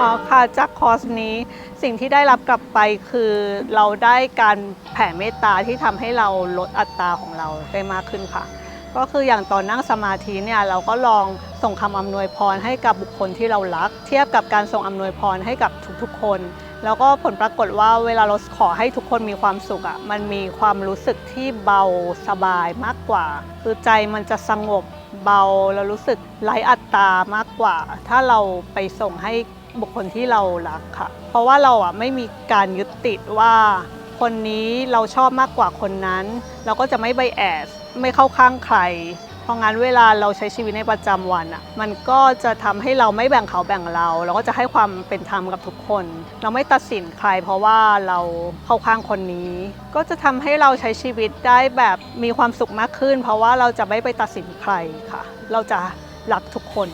ออค่ะจากคอร์สนี้สิ่งที่ได้รับกลับไปคือเราได้การแผ่เมตตาที่ทำให้เราลดอัตราของเราได้มากขึ้นค่ะ ก็คืออย่างตอนนั่งสมาธิเนี่ยเราก็ลองส่งคำอำนวยพรให้กับบุคคลที่เรารัก เทียบกับการส่งอำนวยพรให้กับทุกๆคน แล้วก็ผลปรากฏว่าเวลาเราขอให้ทุกคนมีความสุขอะ่ะมันมีความรู้สึกที่เบาสบายมากกว่า คือใจมันจะสงบเบาแล้วรู้สึกไร้อัตตามากกว่า ถ้าเราไปส่งให้ บุคคลที่เรารักค่ะ เพราะว่าเราอะไม่มีการยึดติดว่าคนนี้เราชอบมากกว่าคนนั้น เราก็จะไม่ไบแอสไม่เข้าข้างใคร เพราะงั้นเวลาเราใช้ชีวิตในประจำวันอะมันก็จะทำให้เราไม่แบ่งเขาแบ่งเรา เราก็จะให้ความเป็นธรรมกับทุกคน เราไม่ตัดสินใคร เพราะว่าเราเข้าข้างคนนี้ ก็จะทำให้เราใช้ชีวิตได้แบบมีความสุขมากขึ้น เพราะว่าเราจะไม่ไปตัดสินใครค่ะ เราจะรักทุกคน